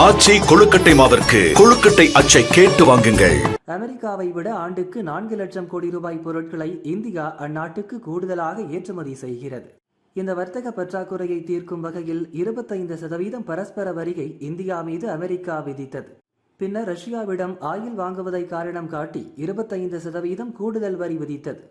ஆச்சி கொழுக்கட்டை மாவிற்கு கொழுக்கட்டை அச்சை கேட்டு வாங்குங்கள். அமெரிக்காவை விட ஆண்டுக்கு நான்கு லட்சம் கோடி ரூபாய் பொருட்களை இந்தியா அந்நாட்டுக்கு கூடுதலாக ஏற்றுமதி செய்கிறது. இந்த வர்த்தக பற்றாக்குறையை தீர்க்கும் வகையில் இருபத்தைந்து சதவீதம் பரஸ்பர வரியை இந்தியா மீது அமெரிக்கா விதித்தது. பின்னர் ரஷ்யாவிடம் ஆயில் வாங்குவதை காரணம் காட்டி இருபத்தைந்து சதவீதம் கூடுதல் வரி விதித்தது.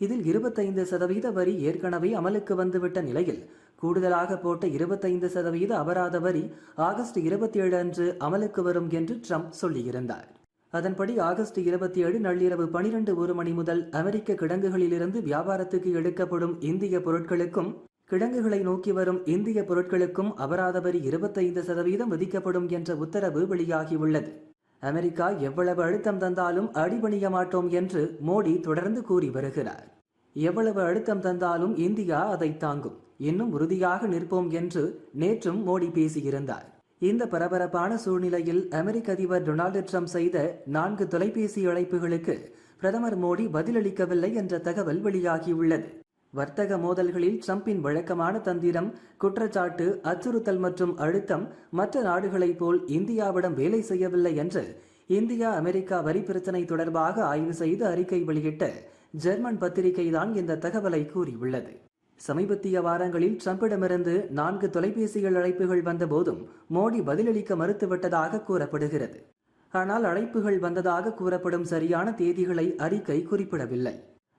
இதில் இருபத்தைந்து சதவீத வரி ஏற்கனவே அமலுக்கு வந்துவிட்ட நிலையில் கூடுதலாக போட்ட இருபத்தைந்து சதவீத அபராத வரி ஆகஸ்ட் இருபத்தி ஏழு அன்று அமலுக்கு வரும் என்று ட்ரம்ப் சொல்லியிருந்தார். அதன்படி ஆகஸ்ட் இருபத்தி ஏழு நள்ளிரவு பனிரெண்டு ஒரு மணி முதல் அமெரிக்க கிடங்குகளிலிருந்து வியாபாரத்துக்கு எடுக்கப்படும் இந்திய பொருட்களுக்கும் கிடங்குகளை நோக்கி வரும் இந்திய பொருட்களுக்கும் அபராத வரி இருபத்தைந்து சதவீதம் விதிக்கப்படும் என்ற உத்தரவு வெளியாகியுள்ளது. அமெரிக்கா எவ்வளவு அழுத்தம் தந்தாலும் அடிபணிய மாட்டோம் என்று மோடி தொடர்ந்து கூறி வருகிறார். எவ்வளவு அழுத்தம் தந்தாலும் இந்தியா அதை தாங்கும். இன்னும் உறுதியாக நிற்போம் என்று நேற்றும் மோடி பேசியிருந்தார். இந்த பரபரப்பான சூழ்நிலையில் அமெரிக்க அதிபர் டொனால்டு ட்ரம்ப் செய்த நான்கு தொலைபேசி அழைப்புகளுக்கு பிரதமர் மோடி பதிலளிக்கவில்லை என்ற தகவல் வெளியாகியுள்ளது. வர்த்தக மோதல்களில் ட்ரம்பின் வழக்கமான தந்திரம் குற்றச்சாட்டு அச்சுறுத்தல் மற்றும் அழுத்தம் மற்ற நாடுகளைப் போல் இந்தியாவிடம் வேலை செய்யவில்லை என்று இந்தியா அமெரிக்கா வரி பிரச்சினை தொடர்பாக ஆய்வு செய்து அறிக்கை வெளியிட்ட ஜெர்மன் பத்திரிகைதான் இந்த தகவலை கூறியுள்ளது. சமீபத்திய வாரங்களில் ட்ரம்பிடமிருந்து நான்கு தொலைபேசிகள் அழைப்புகள் வந்தபோதும் மோடி பதிலளிக்க மறுத்துவிட்டதாக கூறப்படுகிறது. ஆனால் அழைப்புகள் வந்ததாக கூறப்படும் சரியான தேதிகளை அறிக்கை குறிப்பிடவில்லை.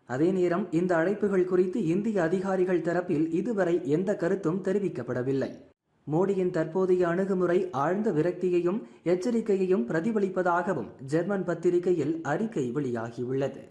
அதே நேரம் இந்த அழைப்புகள் குறித்து இந்திய அதிகாரிகள் தரப்பில் இதுவரை எந்த கருத்தும் தெரிவிக்கப்படவில்லை. மோடியின் தற்போதைய அணுகுமுறை ஆழ்ந்த விரக்தியையும் எச்சரிக்கையையும் பிரதிபலிப்பதாகவும் ஜெர்மன் பத்திரிகையில் அறிக்கை வெளியாகியுள்ளது.